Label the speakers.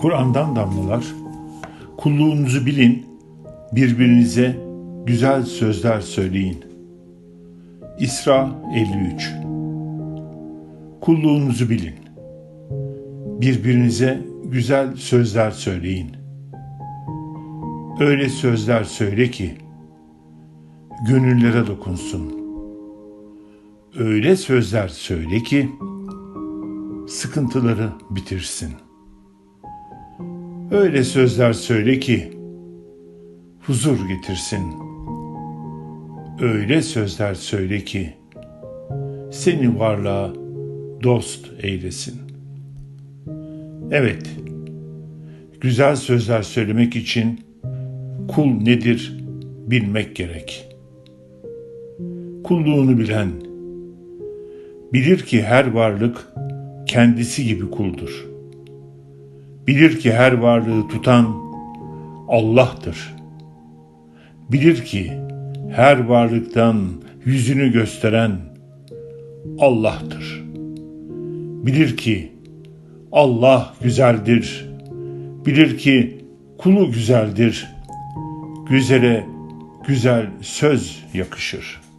Speaker 1: Kur'an'dan damlalar. Kulluğunuzu bilin, birbirinize güzel sözler söyleyin. İsra 53 Kulluğunuzu bilin. Birbirinize güzel sözler söyleyin. Öyle sözler söyle ki gönüllere dokunsun. Öyle sözler söyle ki sıkıntıları bitirsin. Öyle sözler söyle ki huzur getirsin. Öyle sözler söyle ki seni varlığa dost eylesin. Evet, güzel sözler söylemek için kul nedir bilmek gerek. Kulluğunu bilen, bilir ki her varlık kendisi gibi kuldur. Bilir ki her varlığı tutan Allah'tır. Bilir ki her varlıktan yüzünü gösteren Allah'tır. Bilir ki Allah güzeldir. Bilir ki kulu güzeldir. Güzele güzel söz yakışır.''